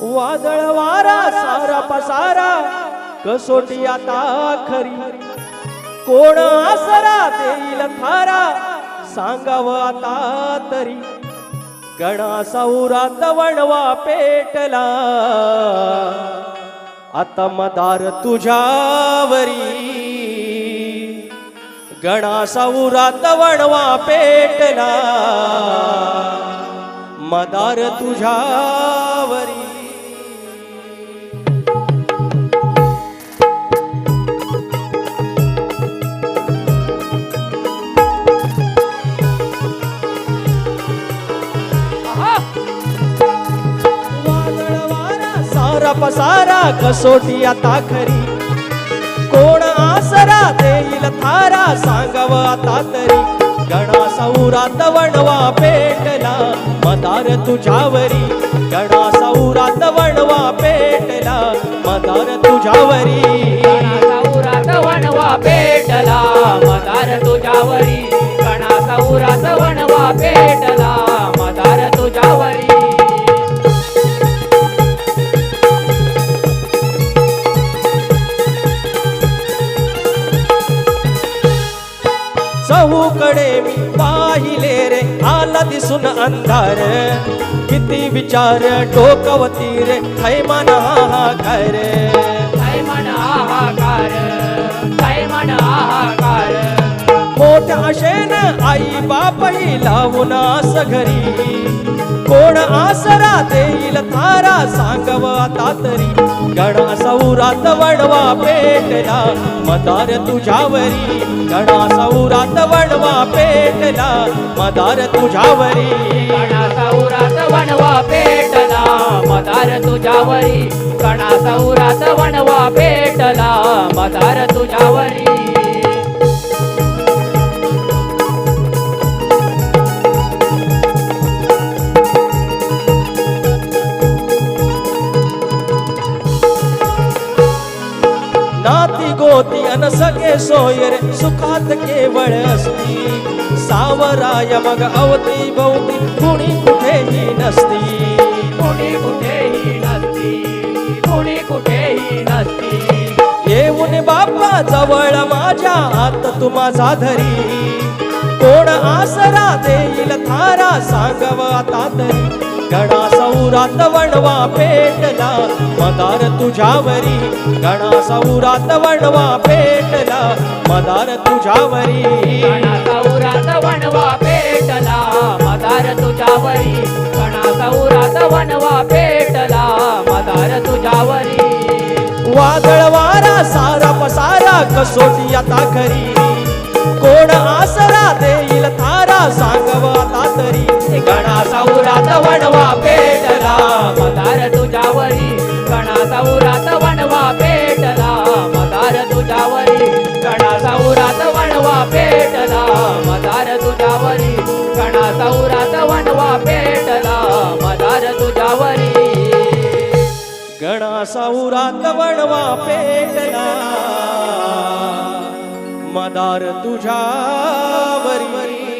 वादळ वारा सारा पसारा कसोटी आता खरी. कोण आसरा देईल थारा सांगावं आता तरी. गणा साऊरात वणवा पेटला. आता मदार तुझ्यावरी. गणा साऊरात वणवा पेटला. मदार तुझ्यावरी. पसारा कसोटी आता खरी कोण आसरा देईल थारा सांगाव आता तरी. गणा सौरात वणवा पेटला मदार तुझ्यावरी. गणा सौरात वणवा पेटला मदार तुझ्यावरी. चहूकडे मी पाहिले रे आला दिसून अंधार. किती विचार डोकवती रे थैमान हाहाकार. मन आहाकार काय मन आहाकार मोठ्या आशेन आई बापही लावून आस घरी. कोण आसरा देईल थारा सांगव आता तरी गणा सौरात वडवा पेटला. मदार तुझ्यावरी गणा सौरात वडवा पेटला. मदार तुझ्यावरी कणाचा उरात वणवा पेटला. मदार तुझ्यावरी कणाचा उरात वणवा पेटला. मदार तुझ्यावरी गोती अन सगळे सोयर सुखात केवळ असती. सावराय मग अवती भोवती कुणी कुठेही नसती. कुणी कुठेही नसती कुणी कुठेही नसती. येऊन बाप्पा जवळ माझ्या हात तू माझा धरी. कोण आसरा देईल थारा सांगव आता तरी गणा सौरात वणवा पेटला मदार तुझ्यावरी. गणा सौरात वणवा पेटला मदार तुझ्यावरी. उरात वणवा पेटला मदार तुझ्यावरी. कणाचा उरात वणवा पेटला मदार तुझ्यावरी. वादळ वारा सारा पसारा कसोटी आता खरी. सौरात बनवा पेटला. मदार तुझ्या वरी